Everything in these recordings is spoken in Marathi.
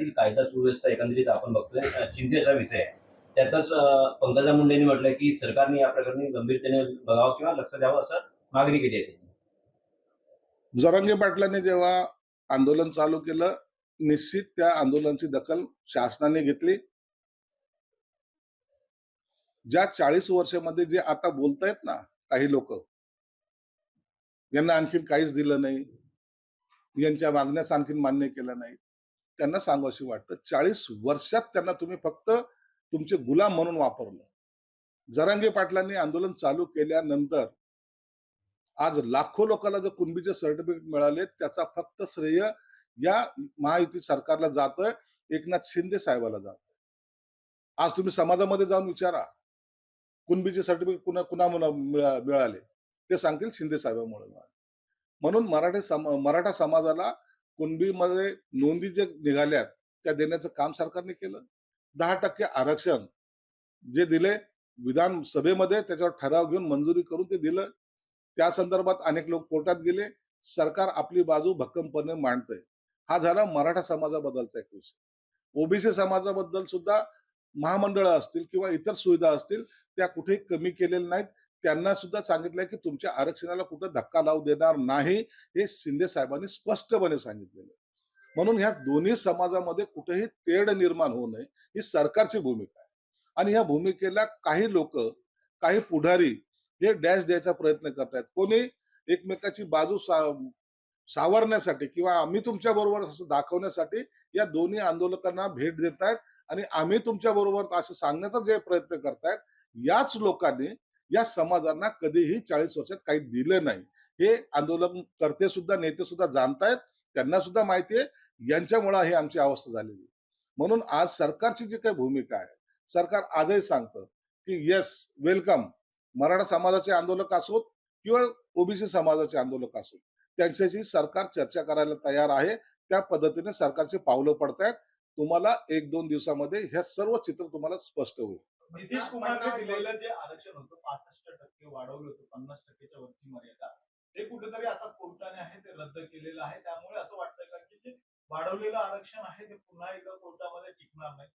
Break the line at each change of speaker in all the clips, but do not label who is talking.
राज्यातील कायदा सुव्यवस्था एकंदरीत आपण बघतोय. चिंतेचा विषय आहे. त्यातच पंकजा मुंडेंनी म्हटलंय की सरकारने या प्रकरणी गंभीरतेने बघावं किंवा लक्ष द्यावं असं मागणी केली आहे त्यांनी.
जरांगे पाटलांनी जेव्हा आंदोलन चालू केलं निश्चित त्या आंदोलनाची दखल शासनाने घेतली. ज्या चाळीस वर्षामध्ये जे आता बोलतायत ना काही लोक यांना आणखीन काहीच दिलं नाही. यांच्या मागण्यास आणखीन मान्य केलं नाही. त्यांना सांगावशी वाटतं. चाळीस वर्षात त्यांना तुम्ही फक्त तुमचे गुलाम म्हणून वापरलं. जरांगे पाटलांनी आंदोलन चालू केल्यानंतर आज लाखो लोकांना जर कुणबीचे सर्टिफिकेट मिळाले त्याचा फक्त श्रेय या महायुती सरकारला जातं एकनाथ शिंदे साहेबाला जात आज तुम्ही समाजामध्ये जाऊन विचारा कुणबीचे सर्टिफिकेट कुणा कुणा मिळाले? ते सांगतील शिंदे साहेबांमुळे. म्हणून मराठी सम- मराठा समाजाला कुणबीमध्ये नोंदी जे निघाल्यात त्या देण्याचं काम सरकारने केलं. दहा टक्के आरक्षण जे दिले विधानसभेमध्ये त्याच्यावर ठराव घेऊन मंजुरी करून ते दिलं. त्या संदर्भात अनेक लोक कोर्टात गेले. सरकार आपली बाजू भक्कमपणे मांडतंय. हा झाला मराठा समाजाबद्दलचा एक विषय. ओबीसी समाजाबद्दल सुद्धा महामंडळ असतील किंवा इतर सुविधा असतील त्या कुठेही कमी केलेल्या नाहीत. त्यांना सुद्धा सांगितलंय की तुमच्या आरक्षणाला कुठं धक्का लावू देणार नाही हे शिंदे साहेबांनी स्पष्टपणे सांगितलेलं म्हणून ह्या दोन्ही समाजामध्ये कुठेही तेढ निर्माण होऊ नये ही सरकारची भूमिका आहे. आणि ह्या भूमिकेला काही लोक काही पुढारी हे डॅश द्यायचा प्रयत्न करतायत. कोणी एकमेकाची बाजू सा सावरण्यासाठी किंवा आम्ही तुमच्या बरोबर असं दाखवण्यासाठी या दोन्ही आंदोलकांना भेट देत आहेत आणि आम्ही तुमच्या बरोबर असं सांगण्याचा जे प्रयत्न करतायत याच लोकांनी या समाजांना कधीही चाळीस वर्षात काही दिलं नाही. हे आंदोलन करते सुद्धा नेते सुद्धा जाणतायत. त्यांना सुद्धा माहिती आहे. यांच्यामुळे ही आमची अवस्था झालेली. आहे. म्हणून आज सरकारची जी काही भूमिका आहे सरकार आजही सांगतं की येस वेलकम मराठा समाजाचे आंदोलक असोत किंवा ओबीसी समाजाचे आंदोलक असोत त्यांच्याशी सरकार चर्चा करायला तयार आहे. त्या पद्धतीने सरकारचे पावलं पडतायत. तुम्हाला एक दोन दिवसामध्ये हे सर्व चित्र तुम्हाला स्पष्ट होईल.
नितीश कुमारने दिलेलं जे आरक्षण होतं पासष्ट टक्के वाढवलं होतं पन्नास टक्केच्या वरची मर्यादा. ते कुठेतरी आता कोर्टाने आहे ते रद्द केलेलं आहे. त्यामुळे असं वाटतंय का की जे वाढवलेलं आरक्षण आहे ते पुन्हा एकदा कोर्टामध्ये टिकणार नाही?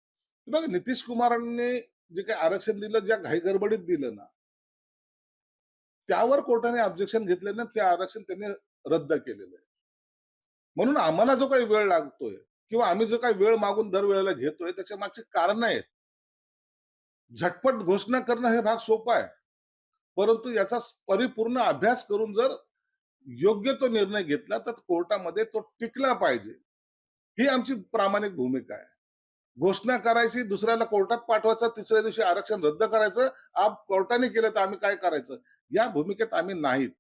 बघा नितीश कुमारांनी जे काही आरक्षण दिलं ज्या घाई गडबडीत दिलं ना त्यावर कोर्टाने ऑब्जेक्शन घेतले ना ते आरक्षण त्यांनी रद्द केलेलं आहे. म्हणून आम्हाला जो काही वेळ लागतोय किंवा आम्ही जो काही वेळ मागून दरवेळेला घेतोय त्याच्या मागचे कारण आहेत. झटपट घोषणा करणं हे भाग सोपा आहे. परंतु याचा परिपूर्ण अभ्यास करून जर योग्य तो निर्णय घेतला तर कोर्टामध्ये तो टिकला पाहिजे. ही आमची प्रामाणिक भूमिका आहे. घोषणा करायची दुसऱ्याला कोर्टात पाठवायचं तिसऱ्या दिवशी आरक्षण रद्द करायचं आप कोर्टाने केलं तर आम्ही काय करायचं? या भूमिकेत आम्ही नाहीत.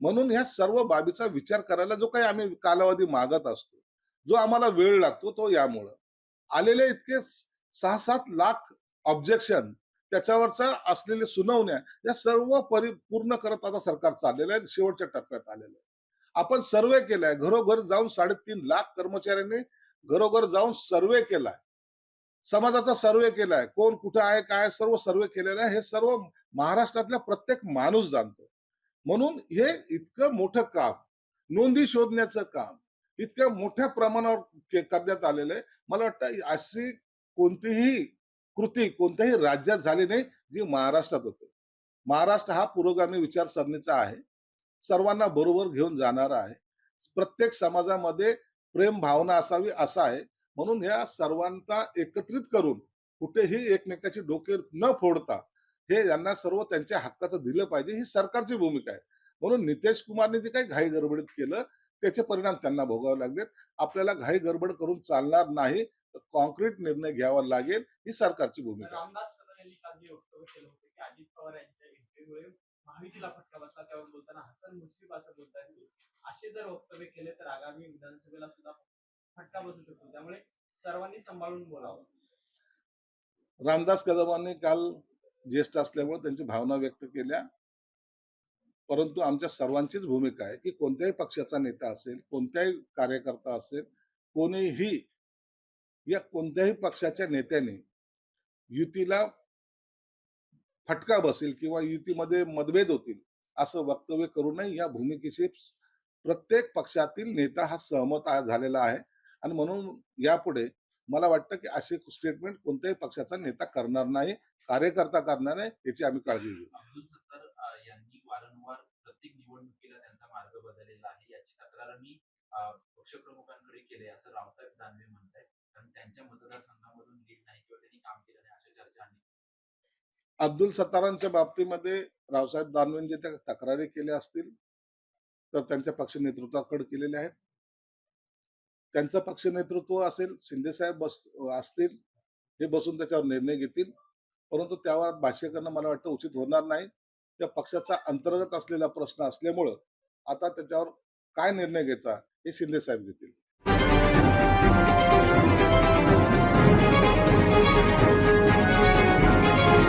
म्हणून ह्या सर्व बाबीचा विचार करायला जो काही आम्ही कालावधी मागत असतो जो आम्हाला वेळ लागतो तो यामुळं. आलेले इतके सहा सात लाख ऑब्जेक्शन त्याच्यावरचा असलेले सुनावण्या या सर्व परिपूर्ण करत आता सरकार चाललेलं आहे शेवटच्या टप्प्यात आलेलं आहे. आपण सर्वे केलाय घरोघर जाऊन साडेतीन लाख कर्मचाऱ्यांनी घरोघर जाऊन सर्वे केलाय. समाजाचा सर्वे केलाय कोण कुठं आहे काय सर्व सर्वे केलेला आहे हे सर्व महाराष्ट्रातल्या प्रत्येक माणूस जाणतो. म्हणून हे इतकं मोठं काम नोंदी शोधण्याचं काम इतक्या मोठ्या प्रमाणावर करण्यात आलेलं आहे. मला वाटतं अशी कोणतीही कृती कोणत्याही राज्यात झाली नाही जी महाराष्ट्रात होते. महाराष्ट्र हा पुरोगामी विचारसरणीचा आहे. सर्वांना बरोबर घेऊन जाणारा आहे. प्रत्येक समाजामध्ये प्रेम भावना असावी असा आहे. म्हणून ह्या सर्वांना एकत्रित करून कुठेही एकमेकाची डोके न फोडता हे यांना सर्व त्यांच्या हक्काचं दिलं पाहिजे ही सरकारची भूमिका आहे. म्हणून नितेश कुमारने जे काही घाई गडबडीत केलं त्याचे परिणाम त्यांना भोगावे लागलेत. आपल्याला घाई गडबड करून चालणार नाही कॉन्क्रीट निर्णय घ्यावा लागेल ही सरकारची भूमिका
वक्तव्य केलं असे जर वक्तव्य तर आगामी विधानसभेला सुद्धा फटका बसू शकतो. त्यामुळे सर्वांनी सांभाळून बोलावं.
रामदास कदमांनी काल ज्येष्ठ असल्यामुळे त्यांची भावना व्यक्त केल्या. परंतु आमच्या सर्वांचीच भूमिका आहे की कोणत्याही पक्षाचा नेता असेल कोणत्याही कार्यकर्ता असेल कोणीही या कोणत्याही पक्षाच्या नेत्याने युतीला फटका बसेल किंवा युतीमध्ये मतभेद होतील असं वक्तव्य करू नये. या भूमिकेशी प्रत्येक पक्षातील नेता हा सहमत झालेला आहे. आणि म्हणून यापुढे मला वाटतं की असे स्टेटमेंट कोणत्याही पक्षाचा नेता करणार नाही कार्यकर्ता करणार नाही याची आम्ही काळजी घेऊ
अब्दुल सत्तार अ, यांनी वारंवार प्रत्येक निवडणुकीला त्यांचा मार्ग बदललेला आहे याची तक्रार मी अ, पक्षप्रमुखांकडे केली असं रावसाहेब दानवे म्हणत आहेत कारण त्यांच्या मतदारसंघामधून लीड नाही किंवा त्यांनी काम केलं नाही अशा चर्चा आणि
अब्दुल सत्तारांच्या बाबतीमध्ये रावसाहेब दानवेंनी त्या तक्रारी केल्या असतील तर त्यांच्या पक्ष नेतृत्वाकडे केलेल्या आहेत. त्यांचं पक्ष नेतृत्व असेल शिंदेसाहेब बस असतील हे बसून त्याच्यावर निर्णय घेतील. परंतु त्यावर भाष्य करणं मला वाटतं उचित होणार नाही. त्या पक्षाचा अंतर्गत असलेला प्रश्न असल्यामुळं आता त्याच्यावर काय निर्णय घ्यायचा हे शिंदेसाहेब घेतील.